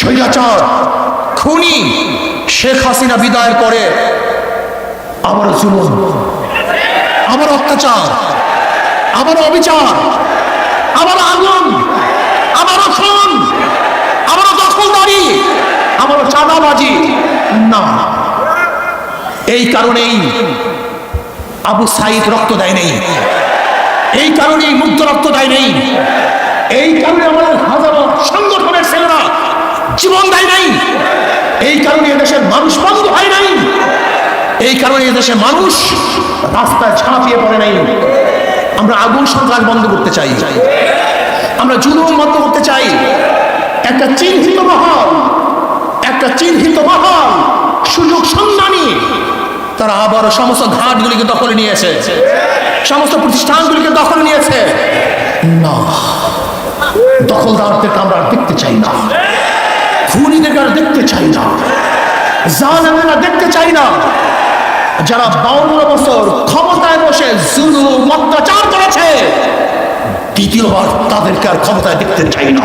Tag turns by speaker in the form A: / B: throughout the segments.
A: স্বৈরাচার। খুনি শেখ হাসিনা বিদায়ের পরে আবার জুলুম, আবার অত্যাচার, আবার অবিচার, আবার আগুন আবারও খুন আবারও দখলদারি আবারও চাঁদাবাজি। না। এই কারণেই আবু সাইদ রক্ত দেয় নেই। এই কারণেই মুক্ত রক্ত দেয় নেই। এই কারণে আমাদের হাজারো সংগঠনের ছেলেরা জীবন দেয় নাই। এই কারণে এদেশের মানুষ বন্ধ হয় নাই। এই কারণে এদেশের মানুষ রাস্তায় ঝাঁপিয়ে পড়ে নাই। আমরা আগুন সন্ত্রাস বন্ধ করতে চাই। আমরা জুলুম বন্ধ করতে চাই। একটা চিহ্নিত মহল, একটা চিহ্নিত মহল, সুযোগ সন্ধানী, তারা আবার সমস্ত ঘাটগুলিকে দখলে নিয়েছে। সমস্ত প্রতিষ্ঠানগুলিকে দখলে নিয়েছে। না দখলদারদেরকে আমরা দেখতে চাই না। খুনিদেরকে আর দেখতে চাই না, জালেমেরা দেখতে চাই না, যারা বাউন্ন বছর ক্ষমতায় বসে জুলুম অত্যাচার করেছে, দ্বিতীয়বার তাদেরকে আর ক্ষমতায় দেখতে চাই না।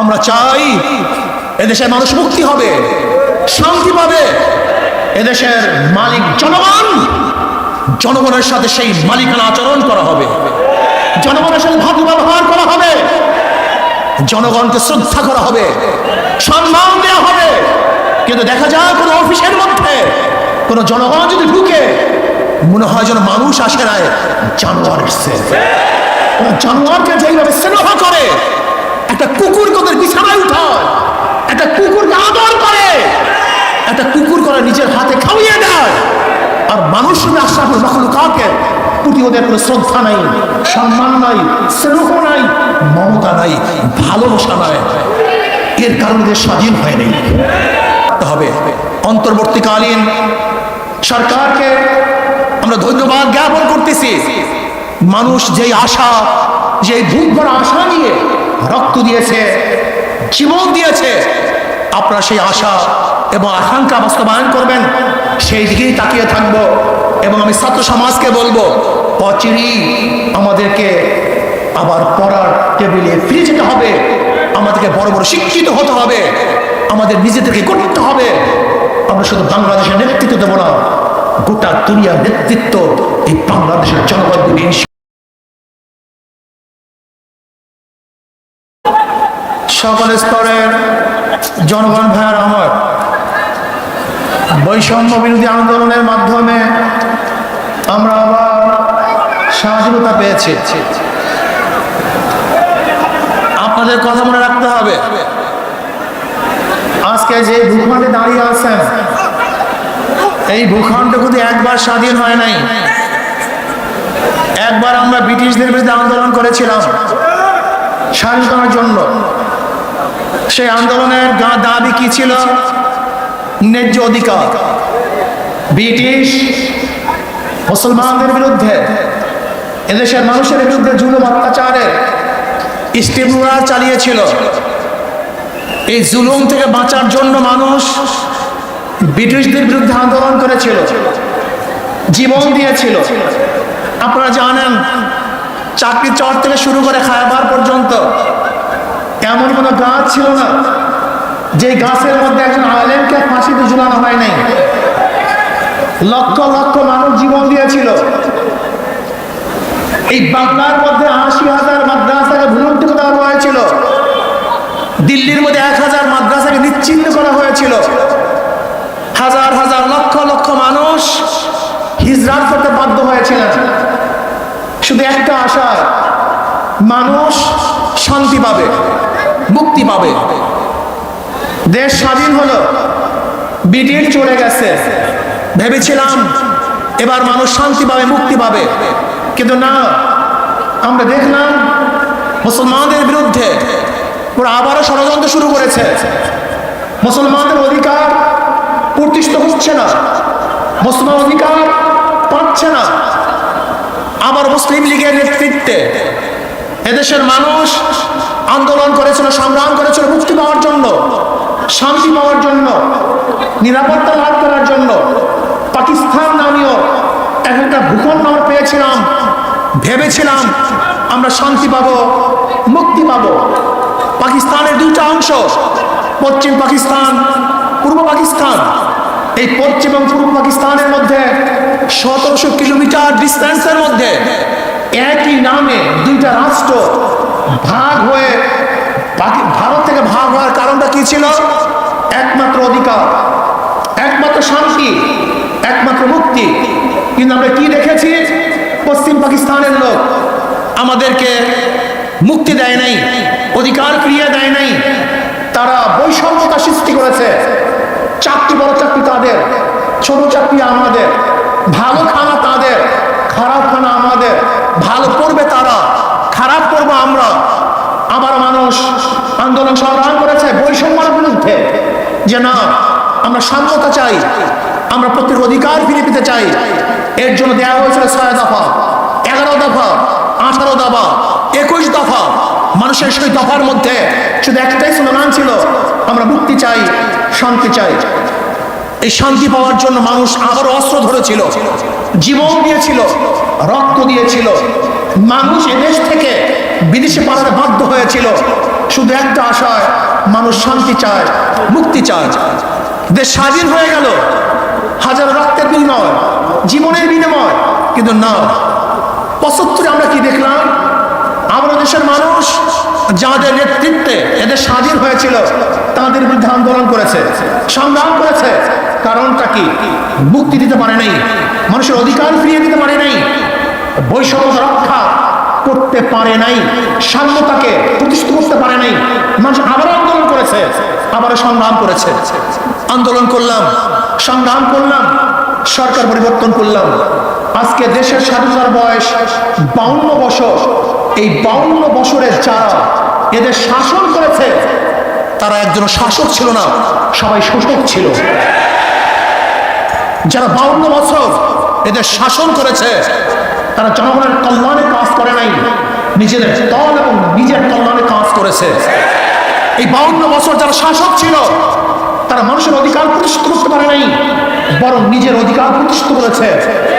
A: আমরা চাই এদেশের মানুষ মুক্তি হবে, শান্তি পাবে। এদেশের মালিক জনগণ, জনগণের সাথে সেই মালিকানা আচরণ করা হবে। জনগণের সাথে ভাগ্য ব্যবহার করা হবে। জনগণকে শ্রদ্ধা করা হবে, সম্মান দেওয়া হবে। কিন্তু দেখা যায় কোনো অফিসের মধ্যে কোনো জনগণ যদি ঢুকে, মনে হয় যেন মানুষ আসে নাই, জানোয়ার এসছে। জানোয়ারকে যেইভাবে স্নেহ করে, একটা কুকুর ওদের বিছানায় উঠায়, একটা কুকুরকে আদর করে, একটা কুকুর করে নিজের হাতে খাওয়িয়ে দেয়। আর মানুষ আশরাফুল মখলুকাকে প্রতি ওদের কোনো শ্রদ্ধা নাই, সম্মান নাই, স্নেহ নাই, মমতা নাই, ভালোবাসা নাই। এর কারণে এদের স্বাধীন হয়নি হবে অন্তর্বর্তীকালীন সরকারকে আমরা ধন্যবাদ জ্ঞাপন করতেছি। মানুষ যেই আশা, যেই ভূত ভরা আশা নিয়ে রক্ত দিয়েছে, জীবন দিয়েছে, আপনারা সেই আশা এবং আকাঙ্ক্ষা বাস্তবায়ন করবেন, সেই দিকেই তাকিয়ে থাকব এবং আমি ছাত্র সমাজকে বলব অচিরেই আমাদেরকে আবার পড়ার টেবিলে ফিরে যেতে হবে, আমাদেরকে বড় বড় শিক্ষিত হতে হবে, আমাদের নিজেদেরকে করতে হবে। আমরা শুধু বাংলাদেশের নেতৃত্ব দেবো না, গোটা দুনিয়ার নেতৃত্ব এই বাংলাদেশের জনগণ সকল স্তরের জনগণ ভাইয়ার আমার বৈষম্য বিরোধী আন্দোলনের মাধ্যমে আমরা আবার স্বাধীনতা পেয়েছি। আপনাদের কথা মনে রাখতে হবে। আজকে যে ভূখণ্ডে দাঁড়িয়ে আছেন, এই ভূখণ্ড কিন্তু একবার স্বাধীন হয় নাই। একবার আমরা ব্রিটিশদের বিরুদ্ধে আন্দোলন করেছিলাম, স্বাধীনতার জন্য। সেই আন্দোলনের দাবি কি ছিল? ন্যায্য অধিকার। ব্রিটিশ মুসলমানদের বিরুদ্ধে, এদেশের মানুষের বিরুদ্ধে জুলুম অত্যাচারের স্টিমুলার চালিয়েছিল। এই জুলুম থেকে বাঁচার জন্য মানুষ ব্রিটিশদের বিরুদ্ধে আন্দোলন করেছিল। জীবন দিয়েছিল। আপনারা জানেন চাকরি চর থেকে শুরু করে খায়াবার পর্যন্ত এমন কোনো গাছ ছিল না। যে গাছের মধ্যে একজন আলেমকে ফাঁসিতে ঝুলানো হয় নাই, লক্ষ লক্ষ মানুষ জীবন দিয়েছিল। এই বাংলার মধ্যে আশি হাজার মাদ্রাসাকে ভুলন্তি করা হয়েছিল। দিল্লির মধ্যে এক হাজার মাদ্রাসাকে নিশ্চিন্ন করা হয়েছিল। হাজার হাজার লক্ষ লক্ষ মানুষ হিজরাত করতে বাধ্য হয়েছিলেন। শুধু একটা আশা, মানুষ শান্তি পাবে, মুক্তি পাবে। দেশ স্বাধীন হলো। ব্রিটিশ চলে গেছে। ভেবেছিলাম এবার মানুষ শান্তি পাবে, মুক্তি পাবে। কিন্তু না, আমরা দেখলাম মুসলমানদের বিরুদ্ধে ওরা আবারও ষড়যন্ত্র শুরু করেছে। মুসলমানদের অধিকার প্রতিষ্ঠিত হচ্ছে না। মুসলমান অধিকার পাচ্ছে না। আবার মুসলিম লীগের নেতৃত্বে এদেশের মানুষ আন্দোলন করেছিল, সংগ্রাম করেছিল মুক্তি পাওয়ার জন্য। শান্তি পাওয়ার জন্য, নিরাপত্তা লাভ করার জন্য পাকিস্তান নামীয় এক একটা ভূখণ্ড আমরা পেয়েছিলাম, ভেবেছিলাম আমরা শান্তি পাবো, মুক্তি পাব। পাকিস্তানের দুইটা অংশ, পশ্চিম পাকিস্তান, পূর্ব পাকিস্তান। এই পশ্চিম এবং পূর্ব পাকিস্তানের মধ্যে সতেরোশো কিলোমিটার ডিস্টেন্সের মধ্যে একই নামে দুইটা রাষ্ট্র ভাগ হয়ে ভারত থেকে ভাগ হওয়ার কারণটা কি ছিল? একমাত্র অধিকার, একমাত্র শান্তি, একমাত্র মুক্তি। কিন্তু আমরা কি দেখেছি? পশ্চিম পাকিস্তানের লোক আমাদেরকে মুক্তি দেয় নাই, অধিকার ফিরিয়ে দেয় নাই। তারা বৈষম্যতা সৃষ্টি করেছে। চাকরি বড় চাকরি তাদের, ছোট চাকরি আমাদের, ভালো খানা তাদের, খারাপ খানা আমাদের, ভালো করবে তারা, খারাপ করব আমরা। আবার মানুষ আন্দোলন সংগ্রাম করেছে, বৈষম্যের বিরুদ্ধে। যে না, আমরা সাম্যতা চাই, আমরা প্রত্যেক অধিকার ফিরে পেতে চাই। এর জন্য দেওয়া হয়েছিল ছয় দফা, এগারো দফা, আঠারো দফা, একুশ দফা। মানুষের সেই দফার মধ্যে শুধু একটাই স্লোগান ছিল, আমরা মুক্তি চাই, শান্তি চাই। এই শান্তি পাওয়ার জন্য মানুষ আবার অস্ত্র ধরেছিল, জীবন দিয়েছিল, রক্ত দিয়েছিল। মানুষ এদেশ থেকে বিদেশে পালাতে বাধ্য হয়েছিল। শুধু একটা আশায়, মানুষ শান্তি চায়, মুক্তি চায়। দেশ স্বাধীন হয়ে গেল। হাজার রক্তের বিনিময়, জীবনের বিনিময়, কিন্তু না। পঁচাত্তরে আমরা কি দেখলাম? আমরা দেশের মানুষ, যাদের নেতৃত্বে এদের স্বাধীন হয়েছিল, তাদের বিরুদ্ধে আন্দোলন করেছে, সংগ্রাম করেছে। কারণটা কি? মুক্তি দিতে পারে নাই। মানুষের অধিকার ফিরিয়ে দিতে পারে নাই। বৈষম্য রক্ষা করতে পারে নাই, সাম্যতাকে প্রতিষ্ঠিত করতে পারে নাই। মানুষ আবার আন্দোলন করেছে, আবার সংগ্রাম করেছে। আন্দোলন করলাম, সংগ্রাম করলাম, সরকার পরিবর্তন করলাম। আজকে দেশের স্বাধীনতার বয়স বাউন্ন বছর। এই বাউন্ন বছরের যারা এদের শাসন করেছে, তারা একজন শাসক ছিল না, সবাই শোষক ছিল। যারা বাউন্ন বছর এদের শাসন করেছে তারা জনগণের কল্যাণে কাজ করে নাই। নিজেদের দল এবং নিজের কল্যাণে কাজ করেছে। এই বাউন্ন বছর যারা শাসক ছিল, তারা মানুষের অধিকার প্রতিষ্ঠিত করতে পারে নাই, বরং নিজের অধিকার প্রতিষ্ঠিত করেছে।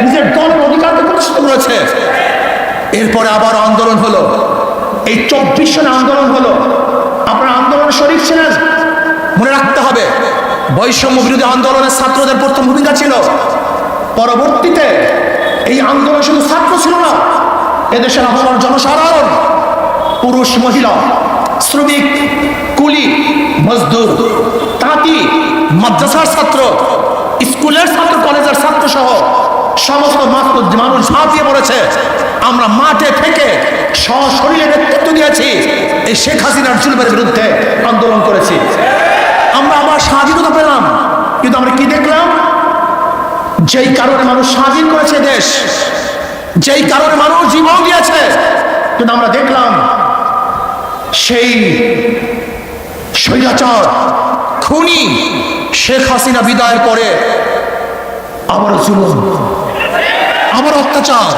A: নিজের দলের অধিকারকে প্রতিষ্ঠিত করেছে। এরপরে আবার আন্দোলন হলো। এই চব্বিশ সনে আন্দোলন হলো। আপনারা আন্দোলনে শরীর ছিলেন। মনে রাখতে হবে, বৈষম্য বিরোধী আন্দোলনের ছাত্রদের প্রথম ভূমিকা ছিল। পরবর্তীতে এই আন্দোলন শুধু ছাত্র ছিল না, এদেশের আবহাওয়ার জনসাধারণ, পুরুষ, মহিলা, শ্রমিক, কুলি, মজদুর, তাঁতি, মাদ্রাসার ছাত্র, স্কুলের ছাত্র, কলেজের ছাত্র সহ সমস্ত মানুষ ঝাঁপিয়ে পড়েছে আমরা মাঠে থেকে সশরীরে নেতৃত্ব দিয়েছি, এই শেখ হাসিনার জুলুমের বিরুদ্ধে আন্দোলন করেছি। আমরা আবার স্বাধীনতা পেলাম, কিন্তু আমরা কি দেখলাম? যেই কারণে মানুষ স্বাধীন করেছে দেশ, যেই কারণে মানুষ জীবন দিয়েছে, কিন্তু আমরা দেখলাম সেই স্বৈরাচার, খুনি শেখ হাসিনা বিদায়ের পরে আবার জুলুম, আবার অত্যাচার,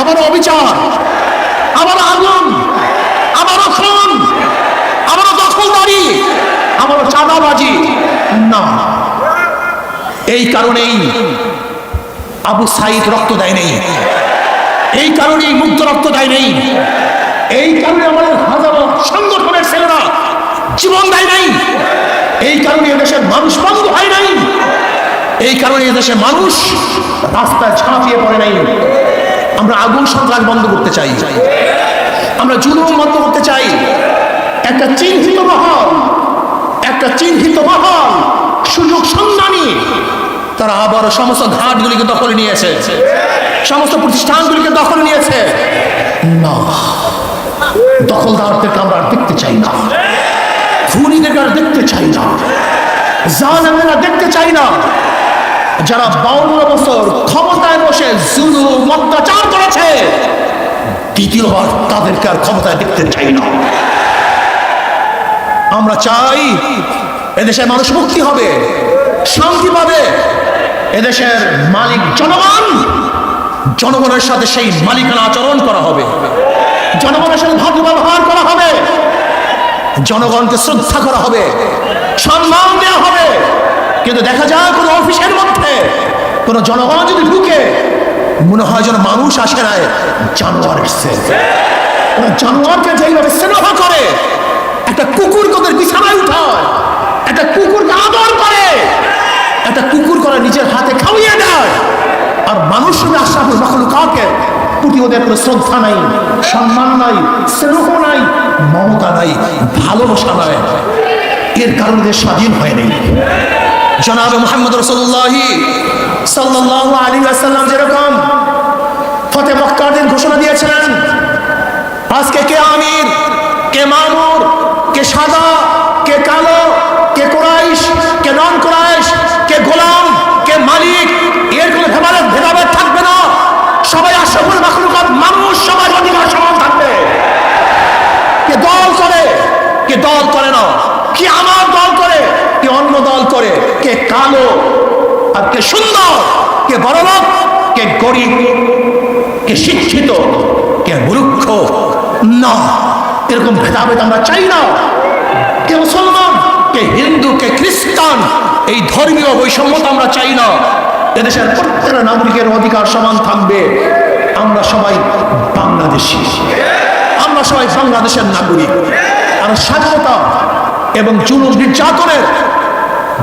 A: আবার অবিচার, আবার আগুন আবারও খুন আবারও দখলদারি আবারও চাঁদাবাজি, না। এই কারণেই আবু সাইদ রক্ত দেয় নেই। এই কারণেই মুক্ত রক্ত দেয় নেই। এই কারণে আমাদের হাজারো সংগঠনের ছেলেরা জীবন দেয় নাই। এই কারণে এদেশের মানুষ বন্ধ হয় নাই। এই কারণে এদেশের মানুষ রাস্তায় ঝাঁপিয়ে পড়ে নাই। আমরা আগুন সন্ত্রাস বন্ধ করতে চাই। আমরা জুলুম বন্ধ করতে চাই। একটা চিহ্নিত মহল, একটা চিহ্নিত মহল সুযোগ সন্ধানী। তারা আবার সমস্ত ঘাটগুলিকে দখলে নিয়েছে। সমস্ত প্রতিষ্ঠানগুলিকে দখলে নিয়েছে। না দখলদারদেরকে আমরা আর দেখতে চাই না। খুনিদেরকে আর দেখতে চাই না। জালেমেরা দেখতে চাই না। যারা বাউন্ন বছর ক্ষমতায় বসে জুলুম অত্যাচার করেছে, দ্বিতীয়বার তাদেরকে আর ক্ষমতায় দেখতে চাই না। আমরা চাই এদেশের মানুষ মুক্তি হবে, শান্তি পাবে। এদেশের মালিক জনগণ, জনগণের সাথে সেই মালিকানা আচরণ করা হবে। জনগণের সাথে ভালো ব্যবহার করা হবে। জনগণকে শ্রদ্ধা করা হবে, সম্মান দেওয়া হবে। কিন্তু দেখা যায় কোনো অফিসের মধ্যে কোনো জনগণ যদি ঢুকে, মনে হয় যেন মানুষ আসে নাই, জানোয়ার এসছে। জানোয়ারকে যেইভাবে স্নেহ করে, একটা কুকুর কোদের বিছানায় উঠায় একটা কুকুরকে আদর করে একটা কুকুর করে নিজের হাতে খাওয়িয়ে দেয় মানুষ আশরাফুল মখলুকাকে প্রতি ওদের কোনো শ্রদ্ধা নাই, সম্মান নাই, স্নেহ নাই, মমতা নাই, ভালোবাসা নাই। এর কারণে দেশ স্বাধীন হয়নি। জনাব মোহাম্মদ রসুল্লাহি সাল্লাহ আলী আসাল্লাম যেরকম ফতে মক্কার দিন ঘোষণা দিয়েছিলেন, আজকে কে আমির, কে মামুর, কে সাদা, কে কালো, কে কোরাইশ, কে নন কোরাইশ, কে গোলাম কে মালিক এর কোনো ভেদাভেদ ভেদাভেদ থাকবে না সবাই আশরাফুল মাখলুকাত মানুষ সবার অধিকার সমান থাকবে। কে দল করে, কে দল করে না, কি আমার দল করে, কে অন্য দল করে, কে কালো আর কে সুন্দর, কে বড়লোক কে গরিব, কে শিক্ষিত, কে মূর্খ, না। এরকম ভেদাভেদ আমরা চাই না। কে মুসলমান, কে হিন্দু, কে খ্রিস্টান, এই ধর্মীয় বৈষম্যতা আমরা চাই না। এদেশের প্রত্যেকটা নাগরিকের অধিকার সমান থাকবে। আমরা সবাই বাংলাদেশি। আমরা সবাই বাংলাদেশের নাগরিক। আর স্বাধীনতা এবং জুলুম নির্যাতনের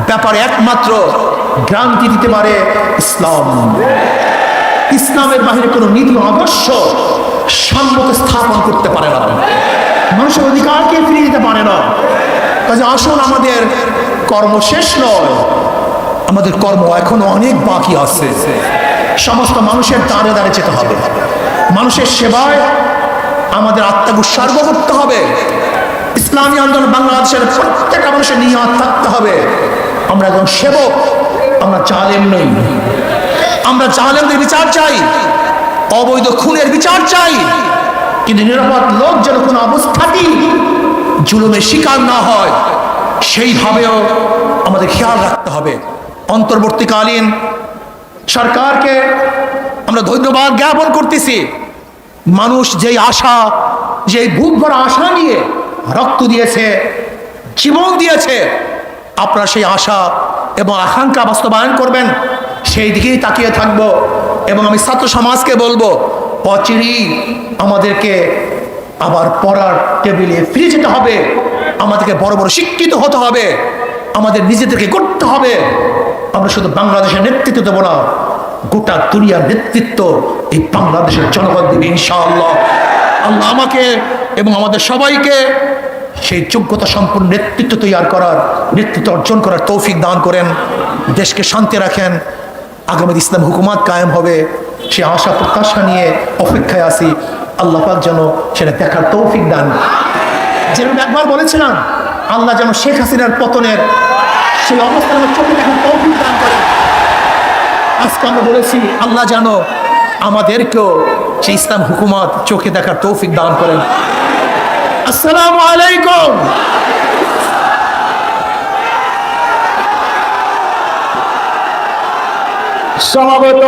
A: ব্যাপারে একমাত্র গ্রান্তি দিতে পারে ইসলাম। ইসলামের বাহিরে কোনো নীতি আদর্শ সম্মত স্থাপন করতে পারে না। মানুষের অধিকারকে ফিরিয়ে দিতে পারে না। কাজে আসুন, আমাদের কর্ম শেষ নয়। আমাদের কর্ম এখনও অনেক বাকি আছে। সমস্ত মানুষের দাঁড়ে দাঁড়ে যেতে হবে। মানুষের সেবায় আমাদের আত্মাকে উৎসর্গ করতে হবে। ইসলামী আন্দোলন বাংলাদেশের প্রত্যেকটা মানুষের নিয়ত থাকতে হবে। আমরা একজন সেবক, আমরা জালেম নই। আমরা জালেমদের বিচার চাই, অবৈধ খুনের বিচার চাই, কিন্তু নিরাপদ লোক যেন কোনো অবস্থাতেই জুলুমের শিকার না হয়, সেইভাবেও আমাদের খেয়াল রাখতে হবে। অন্তর্বর্তীকালীন সরকারকে আমরা ধন্যবাদ জ্ঞাপন করতেছি। মানুষ যেই আশা, যেই বুক ভরা আশা নিয়ে রক্ত দিয়েছে, জীবন দিয়েছে, আপনারা সেই আশা এবং আকাঙ্ক্ষা বাস্তবায়ন করবেন। সেই দিকেই তাকিয়ে থাকব এবং আমি ছাত্র সমাজকে বলব অচিরেই আমাদেরকে আবার পড়ার টেবিলে ফিরে যেতে হবে। আমাদেরকে বড় বড় শিক্ষিত হতে হবে। আমাদের নিজেদেরকে করতে হবে। আমরা শুধু বাংলাদেশের নেতৃত্ব দেবো না, গোটা দুনিয়ার নেতৃত্ব এই বাংলাদেশের জনগণ দিবে ইনশাআল্লাহ। আল্লাহ আমাকে এবং আমাদের সবাইকে সেই যোগ্যতা সম্পূর্ণ নেতৃত্ব তৈরি করার, নেতৃত্ব অর্জন করার তৌফিক দান করেন, দেশকে শান্তি রাখেন। আগামী ইসলাম হুকুমাত কায়েম হবে, সে আশা প্রত্যাশা নিয়ে অপেক্ষায় আসি আল্লাহ পাক যেন সেটা দেখার তৌফিক দান। যেরকম একবার বলেছিলাম আল্লাহ যেন শেখ হাসিনার পতনের সেই অবস্থা আমার চোখে দেখার তৌফিক দান করে আজকে আমরা বলেছি, আল্লাহ যেন আমাদেরকেও সেই ইসলাম হুকুমত চোখে দেখার তৌফিক দান করেন। আসসালামু আলাইকুম।
B: সমাগত